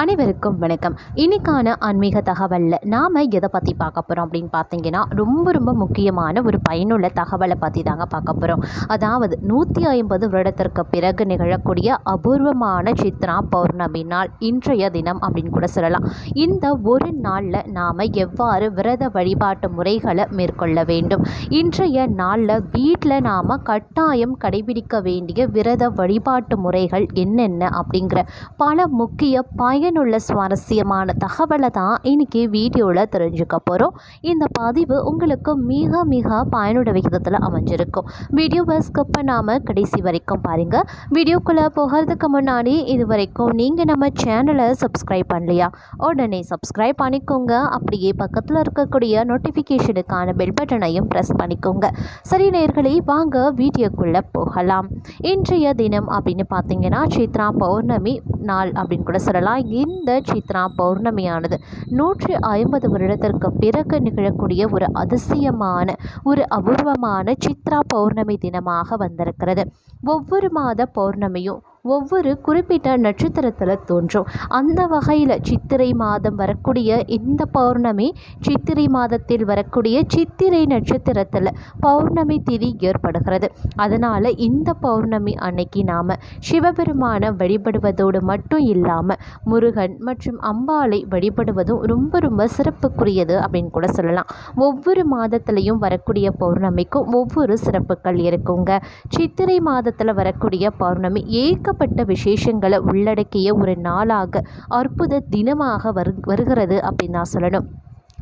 அனைவருக்கும் வணக்கம். இன்னைக்கான ஆன்மீக தகவலில் நாம் எதை பற்றி பார்க்க போகிறோம் அப்படின்னு பார்த்தீங்கன்னா ரொம்ப ரொம்ப முக்கியமான ஒரு பயனுள்ள தகவலை பற்றி தாங்க பார்க்க போகிறோம் அதாவது நூற்றி ஐம்பது வருடத்திற்கு பிறகு நிகழக்கூடிய அபூர்வமான சித்ரா பௌர்ணமி நாள் இன்றைய தினம் அப்படின்னு கூட சொல்லலாம். இந்த ஒரு நாளில் நாம் எவ்வாறு விரத வழிபாட்டு முறைகளை மேற்கொள்ள வேண்டும்? இன்றைய நாளில் வீட்டில் நாம் கட்டாயம் கடைபிடிக்க வேண்டிய விரத வழிபாட்டு முறைகள் என்னென்ன அப்படிங்கிற பல முக்கிய பயனுள்ள சுவாரஸ்யமான தகவலை தான் இன்னைக்கு வீடியோவில் தெரிஞ்சுக்க போகிறோம் இந்த பதிவு உங்களுக்கு மிக மிக பயனுள்ள விகிதத்தில் அமைஞ்சிருக்கும். வீடியோவை ஸ்கிப் பண்ணாமல் கடைசி வரைக்கும் பாருங்கள் வீடியோக்குள்ளே போகிறதுக்கு முன்னாடி இது வரைக்கும் நீங்கள் நம்ம சேனலை சப்ஸ்கிரைப் பண்ணலையா? உடனே சப்ஸ்கிரைப் பண்ணிக்கோங்க. அப்படியே பக்கத்தில் இருக்கக்கூடிய நோட்டிஃபிகேஷனுக்கான பெல் பட்டனையும் ப்ரெஸ் பண்ணிக்கோங்க. சரி நேர்களை வாங்க வீடியோக்குள்ளே போகலாம். இன்றைய தினம் அப்படின்னு பார்த்தீங்கன்னா சித்ரா பௌர்ணமி நாள் அப்படின்னு கூட சொல்லலாம். இந்த சித்ரா பௌர்ணமியானது நூற்றி ஐம்பது வருடத்திற்கு பிறகு நிகழக்கூடிய ஒரு அதிசயமான ஒரு அபூர்வமான சித்ரா பௌர்ணமி தினமாக வந்திருக்கிறது. ஒவ்வொரு மாத பௌர்ணமியும் ஒவ்வொரு குறிப்பிட்ட நட்சத்திரத்தில் தோன்றும். அந்த வகையில் சித்திரை மாதம் வரக்கூடிய இந்த பௌர்ணமி சித்திரை மாதத்தில் வரக்கூடிய சித்திரை நட்சத்திரத்தில் பௌர்ணமி திதி ஏற்படுகிறது. அதனால் இந்த பௌர்ணமி அன்னைக்கு நாம் சிவபெருமானை வழிபடுவதோடு மட்டும் இல்லாமல் முருகன் மற்றும் அம்பாளை வழிபடுவதும் ரொம்ப ரொம்ப சிறப்புக்குரியது அப்படின்னு கூட சொல்லலாம். ஒவ்வொரு மாதத்துலேயும் வரக்கூடிய பௌர்ணமிக்கும் ஒவ்வொரு சிறப்புகள் இருக்குங்க. சித்திரை மாதத்தில் வரக்கூடிய பௌர்ணமி ஏகப்பட்ட விசேஷங்களை உள்ளடக்கிய ஒரு நாளாக அற்புத தினமாக வரு வருகிறது அப்படின்னு நான் சொல்லணும்.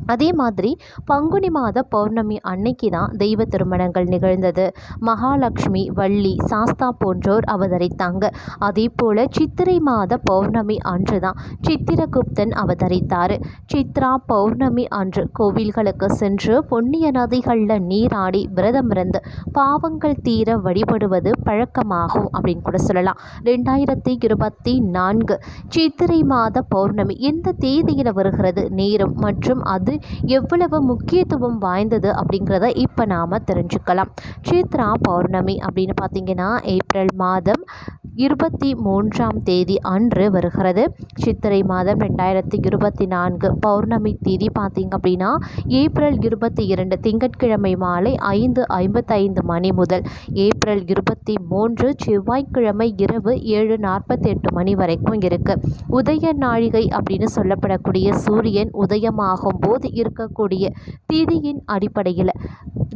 அதே மாதிரி பங்குனி மாத பௌர்ணமி அன்னைக்கு தான் தெய்வ திருமணங்கள் நிகழ்ந்தது. மகாலட்சுமி வள்ளி சாஸ்தா போன்றோர் அவதரித்தாங்க. அதே போல் சித்திரை மாத பௌர்ணமி அன்று தான் சித்திரகுப்தன் அவதரித்தார். சித்ரா பௌர்ணமி அன்று கோவில்களுக்கு சென்று பொன்னிய நதிகளில் நீராடி விரதம் இருந்து பாவங்கள் தீர வழிபடுவது பழக்கமாகும் அப்படின்னு கூட சொல்லலாம். ரெண்டாயிரத்தி இருபத்தி நான்கு சித்திரை மாத பௌர்ணமி எந்த தேதியில் வருகிறது? நேரம் மற்றும் அது எவ்வளவு முக்கியத்துவம் வாய்ந்தது அப்படிங்கிறத இப்போ நாம் தெரிஞ்சுக்கலாம். சித்ரா பௌர்ணமி அப்படின்னு பார்த்தீங்கன்னா ஏப்ரல் மாதம் இருபத்தி மூன்றாம் தேதி அன்று வருகிறது. சித்திரை மாதம் ரெண்டாயிரத்தி இருபத்தி நான்கு பௌர்ணமி தேதி பார்த்திங்க அப்படின்னா ஏப்ரல் இருபத்தி இரண்டு திங்கட்கிழமை மாலை ஐந்து ஐம்பத்தைந்து மணி முதல் ஏப்ரல் இருபத்தி மூன்று செவ்வாய்க்கிழமை இரவு ஏழு நாற்பத்தெட்டு மணி வரைக்கும் இருக்குது உதய நாழிகை அப்படின்னு சொல்லப்படக்கூடிய சூரியன் உதயமாகும் போது இருக்கக்கூடிய திதியின் அடிப்படையில்.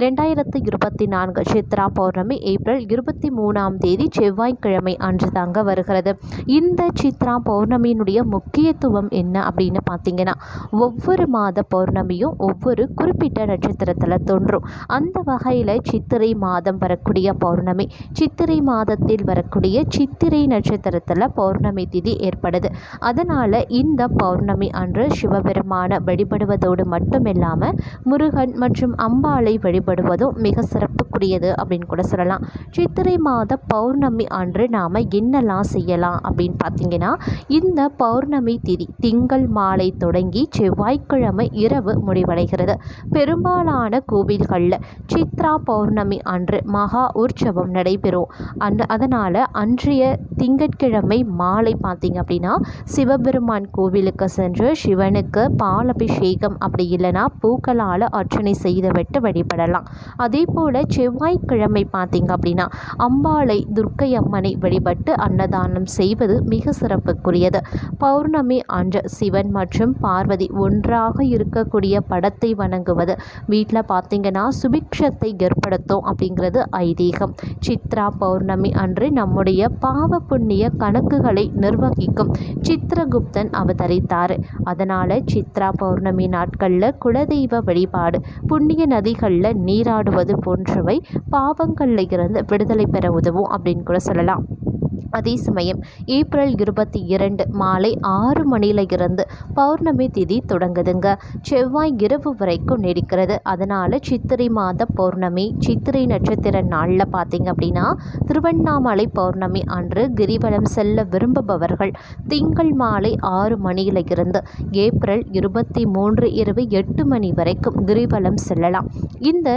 ரெண்டாயிரத்து இருபத்தி நான்கு சித்ரா பௌர்ணமி ஏப்ரல் இருபத்தி மூணாம் தேதி செவ்வாய்க்கிழமை அன்று தாங்க வருகிறது. இந்த சித்ரா பௌர்ணமியினுடைய முக்கியத்துவம் என்ன அப்படின்னு பார்த்தீங்கன்னா ஒவ்வொரு மாத பௌர்ணமியும் ஒவ்வொரு குறிப்பிட்ட நட்சத்திரத்தில் தோன்றும். அந்த வகையில் சித்திரை மாதம் வரக்கூடிய பௌர்ணமி சித்திரை மாதத்தில் வரக்கூடிய சித்திரை நட்சத்திரத்தில் பௌர்ணமி திதி ஏற்படுது. அதனால் இந்த பௌர்ணமி அன்று சிவபெருமான வழிபடுவதோடு மட்டும் இல்லாமல் முருகன் மற்றும் அம்பாளை வழிபடுவதும் மிக சிறப்புக்குரியது அப்படின்னு கூட சொல்லலாம். சித்திரை மாத பௌர்ணமி அன்று நாம் என்னெல்லாம் செய்யலாம் அப்படின்னு பார்த்தீங்கன்னா இந்த பௌர்ணமி திதி திங்கள் மாலை தொடங்கி செவ்வாய்க்கிழமை இரவு முடிவடைகிறது. பெரும்பாலான கோவில்களில் சித்ரா பௌர்ணமி அன்று மகா உற்சவம் நடைபெறும். அந்த அதனால் அன்றைய திங்கட்கிழமை மாலை பார்த்தீங்க அப்படின்னா சிவபெருமான் கோவிலுக்கு சென்று சிவனுக்கு பாலபிஷேகம் அப்படி இல்லைன்னா பூக்களால் அர்ச்சனை செய்துவிட்டு வழிபடலாம். அதே போல் செவ்வாய்க்கிழமை பார்த்தீங்க அப்படின்னா அம்பாளை துர்க்கை அம்மனை வழிபட்டு அன்னதானம் செய்வது மிக சிறப்புக்குரியது. பௌர்ணமி அன்று சிவன் மற்றும் பார்வதி ஒன்றாக இருக்கக்கூடிய படத்தை வணங்குவது வீட்டில் பார்த்தீங்கன்னா சுபிக்ஷத்தை ஏற்படுத்தும் அப்படிங்கிறது ஐதீகம். சித்ரா பௌர்ணமி அன்று நம்முடைய பாவ புண்ணிய கணக்குகளை நிர்வகிக்கும் சித்திரகுப்தன் அவதரித்தார். அதனால் சித்ரா பௌர்ணமி நாட்களில் குலதெய்வ வழிபாடு புண்ணிய நதிகளில் நீராடுவது போன்றவை பாவங்களில் இருந்து விடுதலை பெற உதவும் அப்படின்னு கூட சொல்லலாம். அதே சமயம் ஏப்ரல் இருபத்தி இரண்டு மாலை ஆறு மணியில இருந்து பௌர்ணமி திதி தொடங்குதுங்க. செவ்வாய் இரவு வரைக்கும் நீடிக்கிறது. அதனால் சித்திரை மாத பௌர்ணமி சித்திரை நட்சத்திர நாளில் பார்த்தீங்க அப்படின்னா திருவண்ணாமலை பௌர்ணமி அன்று கிரிவலம் செல்ல விரும்புபவர்கள் திங்கள் மாலை ஆறு மணியில இருந்து ஏப்ரல் இருபத்தி மூன்று இரவு எட்டு மணி வரைக்கும் கிரிவலம் செல்லலாம். இந்த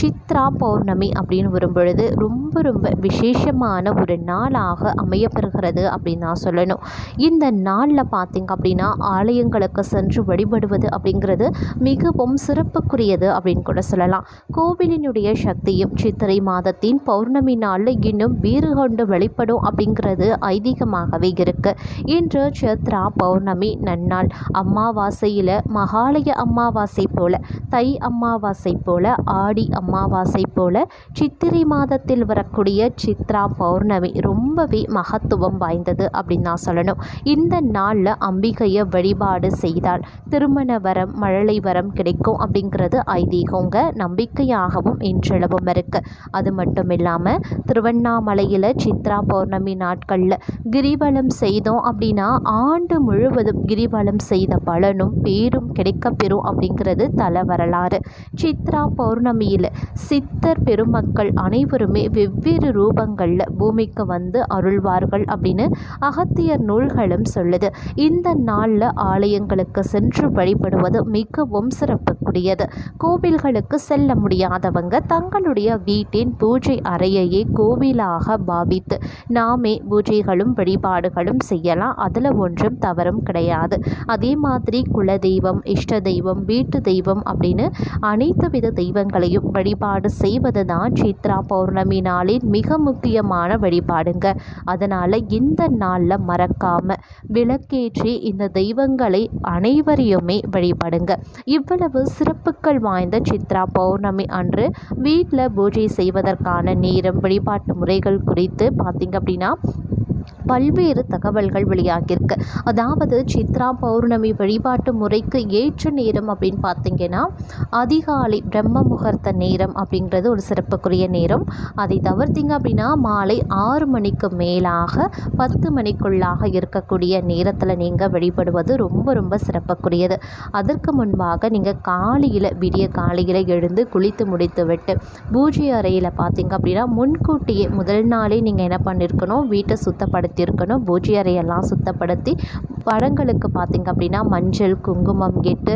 சித்ரா பௌர்ணமி அப்படின்னு வரும்பொழுது ரொம்ப ரொம்ப விசேஷமான ஒரு நாளாக அமையப்பெறுகிறது அப்படின்னு தான் சொல்லணும். இந்த நாளில் பார்த்திங்க அப்படின்னா ஆலயங்களுக்கு சென்று வழிபடுவது அப்படிங்கிறது மிகவும் சிறப்புக்குரியது அப்படின்னு கூட சொல்லலாம். கோவிலினுடைய சக்தியும் சித்திரை மாதத்தின் பௌர்ணமி நாளில் இன்னும் வீறு கொண்டு வெளிப்படும் அப்படிங்கிறது ஐதீகமாகவே இருக்குது இன்று சித்ரா பௌர்ணமி நன்னாள். அம்மாவாசையில் மகாலய அம்மாவாசை போல தை அமாவாசை போல ஆடி அம்மாவாசை போல சித்திரை மாதத்தில் வரக்கூடிய சித்ரா பௌர்ணமி ரொம்பவே மகத்துவம் வாய்ந்தது அப்படின்னு நான் சொல்லணும். இந்த நாளில் அம்பிகையை வழிபாடு செய்தால் திருமண வரம் மழலை வரம் கிடைக்கும் அப்படிங்கிறது ஐதீகங்க நம்பிக்கையாகவும் இன்றளவும் இருக்குது அது மட்டும் இல்லாமல் திருவண்ணாமலையில் சித்ரா பௌர்ணமி நாட்களில் கிரிவலம் செய்தோம் அப்படின்னா ஆண்டு முழுவதும் கிரிவலம் செய்த பலனும் பேரும் கிடைக்கப்பெறும் அப்படிங்கிறது தல வரலாறு. சித்ரா பௌர்ணமியில் சித்தர் பெருமக்கள் அனைவருமே வெவ்வேறு ரூபங்களில் பூமிக்கு வந்து அருள்வார்கள் அப்படின்னு அகத்தியர் நூல்களும் சொல்லுது. இந்த நாளில் ஆலயங்களுக்கு சென்று வழிபடுவது மிகவும் சிறப்புக்குரியது கோவில்களுக்கு செல்ல முடியாதவங்க தங்களுடைய வீட்டின் பூஜை அறையையே கோவிலாக பாவித்து நாமே பூஜைகளும் வழிபாடுகளும் செய்யலாம். அதில் ஒன்றும் தவறும் கிடையாது. அதே மாதிரி குல தெய்வம் இஷ்ட தெய்வம் வீட்டு தெய்வம் அப்படின்னு அனைத்து வித தெய்வங்களையும் வழிபாடு செய்வது தான் சித்ரா பௌர்ணமி நாளின் மிக முக்கியமான வழிபாடுங்க. அதனால் இந்த நாளில் மறக்காமல் விளக்கேற்றி இந்த தெய்வங்களை அனைவரையுமே வழிபடுங்க. இவ்வளவு சிறப்புகள் வாய்ந்த சித்ரா பௌர்ணமி அன்று வீட்டில் பூஜை செய்வதற்கான நேரம் வழிபாட்டு முறைகள் குறித்து பார்த்திங்க அப்படின்னா பல்வேறு தகவல்கள் வெளியாகியிருக்கு. அதாவது சித்ரா பௌர்ணமி வழிபாட்டு முறைக்கு ஏற்ற நேரம் அப்படின்னு பார்த்தீங்கன்னா அதிகாலை பிரம்ம முகூர்த்த நேரம் அப்படிங்கிறது ஒரு சிறப்புக்குரிய நேரம். அதை தவிர்த்திங்க அப்படின்னா மாலை ஆறு மணிக்கு மேலாக பத்து மணிக்குள்ளாக இருக்கக்கூடிய நேரத்தில் நீங்கள் வழிபடுவது ரொம்ப ரொம்ப சிறப்புக்குரியது. அதற்கு முன்பாக நீங்கள் காலையில் விடிய காலையில் எழுந்து குளித்து முடித்துவிட்டு பூஜை அறையில் பார்த்தீங்க அப்படின்னா முன்கூட்டியே முதல் நாளே நீங்கள் என்ன பண்ணியிருக்கணும் வீட்டை சுத்தப்படுத்தியிருக்கணும். பூஜை அறையெல்லாம் சுத்தப்படுத்தி பழங்களுக்கு பார்த்திங்க அப்படின்னா மஞ்சள் குங்குமம் கெட்டு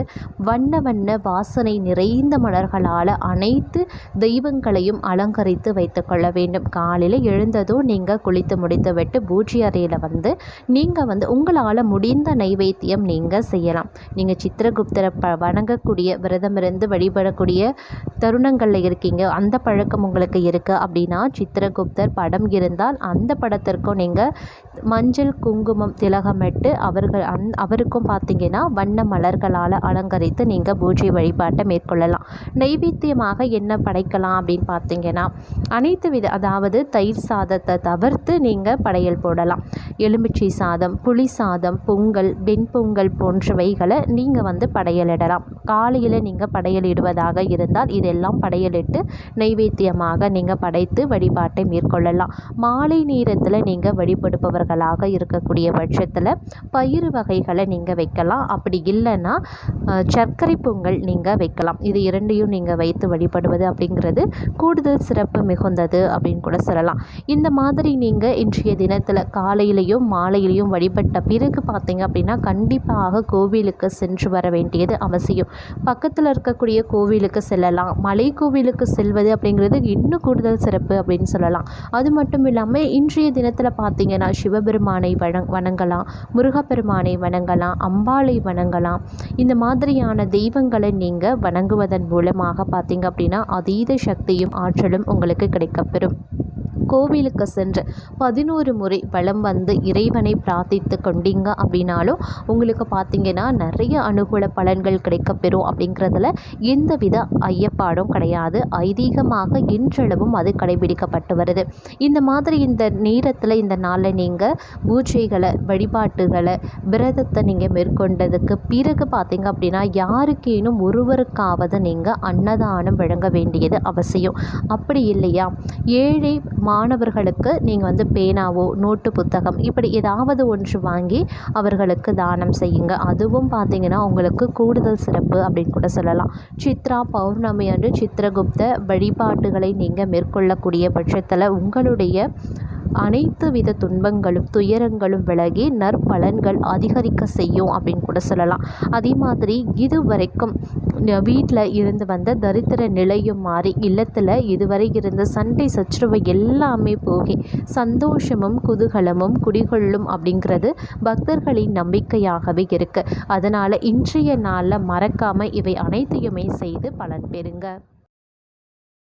வண்ண வண்ண வாசனை நிறைந்த மலர்களால் அனைத்து தெய்வங்களையும் அலங்கரித்து வைத்துக்கொள்ள வேண்டும். காலையில் எழுந்ததும் நீங்கள் குளித்து முடித்து விட்டு பூஜை அறையில் வந்து நீங்கள் வந்து உங்களால் முடிந்த நைவேத்தியம் நீங்கள் செய்யலாம். நீங்கள் சித்திரகுப்தரை ப வணங்கக்கூடிய விரதமிருந்து வழிபடக்கூடிய தருணங்களில் இருக்கீங்க. அந்த பழக்கம் உங்களுக்கு இருக்குது அப்படின்னா சித்திரகுப்தர் படம் இருந்தால் அந்த படத்திற்கும் நீங்கள் மஞ்சள் குங்குமம் திலகமிட்டு அவர்கள் அந் அவருக்கும் பார்த்தீங்கன்னா வண்ண மலர்களால் அலங்கரித்து நீங்கள் பூஜை வழிபாட்டை மேற்கொள்ளலாம். நைவேத்தியமாக என்ன படைக்கலாம் அப்படின்னு பார்த்தீங்கன்னா அனைத்து வித அதாவது தயிர் சாதத்தை தவிர்த்து நீங்கள் படையல் போடலாம். எலுமிச்சை சாதம் புளி சாதம் பொங்கல் வெண்பொங்கல் போன்றவைகளை நீங்கள் வந்து படையலிடலாம். காலையில் நீங்கள் படையலிடுவதாக இருந்தால் இதெல்லாம் படையலிட்டு நைவேத்தியமாக நீங்கள் படைத்து வழிபாட்டை மேற்கொள்ளலாம். மாலை நேரத்தில் நீங்கள் வழிபடுபவர்களாக இருக்கக்கூடிய பட்சத்தில் பயிறு வகைகளை நீங்கள் வைக்கலாம். அப்படி இல்லைன்னா சர்க்கரை பொங்கல் நீங்கள் வைக்கலாம். இது இரண்டையும் நீங்கள் வைத்து வழிபடுவது அப்படிங்கிறது கூடுதல் சிறப்பு மிகுந்தது அப்படின்னு கூட சொல்லலாம். இந்த மாதிரி நீங்கள் இன்றைய தினத்தில் காலையிலையும் மாலையிலையும் வழிபட்ட பிறகு பார்த்தீங்க அப்படின்னா கண்டிப்பாக கோவிலுக்கு சென்று வர வேண்டியது அவசியம். பக்கத்தில் இருக்கக்கூடிய கோவிலுக்கு செல்லலாம். மலை கோவிலுக்கு செல்வது அப்படிங்கிறது இன்னும் கூடுதல் சிறப்பு அப்படின்னு சொல்லலாம். அது மட்டும் இல்லாமல் இன்றைய தினத்தில் பார்த்தீங்கன்னா சிவபெருமானை வணங் வணங்கலாம். முருகப்பெருமானை வணங்கலாம். அம்பாளை வணங்கலாம். இந்த மாதிரியான தெய்வங்களை நீங்கள் வணங்குவதன் மூலமாக பார்த்தீங்க அப்படின்னா அதீத சக்தியும் ஆற்றலும் உங்களுக்கு கிடைக்கப்பெறும். கோவிலுக்கு சென்று பதினோரு முறை வலம் வந்து இறைவனை பிரார்த்தித்து கொண்டீங்க அப்படின்னாலும் உங்களுக்கு பார்த்தீங்கன்னா நிறைய அனுகூல பலன்கள் கிடைக்கப்பெறும் அப்படிங்கிறதுல எந்தவித ஐயப்பாடும் கிடையாது. ஐதீகமாக இன்றளவும் அது கடைபிடிக்கப்பட்டு வருது. இந்த மாதிரி இந்த நேரத்தில் இந்த நாளில் நீங்கள் பூஜைகளை வழிபாட்டுகளை விரதத்தை நீங்கள் மேற்கொண்டதுக்கு பிறகு பார்த்தீங்க அப்படின்னா யாருக்கேனும் ஒருவருக்காவது நீங்கள் அன்னதானம் வழங்க வேண்டியது அவசியம். அப்படி இல்லையா? ஏழை மா மாணவர்களுக்கு நீங்கள் வந்து பேனாவோ நோட்டு புத்தகம் இப்படி ஏதாவது ஒன்று வாங்கி அவர்களுக்கு தானம் செய்யுங்க. அதுவும் பார்த்தீங்கன்னா உங்களுக்கு கூடுதல் சிறப்பு அப்படின்னு கூட சொல்லலாம். சித்ரா பௌர்ணமி அன்று சித்திரகுப்த வழிபாட்டுகளை நீங்கள் மேற்கொள்ளக்கூடிய பட்சத்தில் உங்களுடைய அனைத்து வித துன்பங்களும் துயரங்களும் விலகி நற்பலன்கள் அதிகரிக்க செய்யும் அப்படின்னு கூட சொல்லலாம். அதே மாதிரி இது வரைக்கும் வீட்டில் இருந்து வந்த தரித்திர நிலையும் மாறி இல்லத்தில் இதுவரை இருந்த சண்டை சச்சரவு எல்லாமே போகி சந்தோஷமும் குதூகலமும் குடிகொள்ளும் அப்படிங்கிறது பக்தர்களின் நம்பிக்கையாகவே இருக்குது அதனால் இன்றைய நாளில் மறக்காமல் இவை அனைத்தையுமே செய்து பலன் பெறுங்க.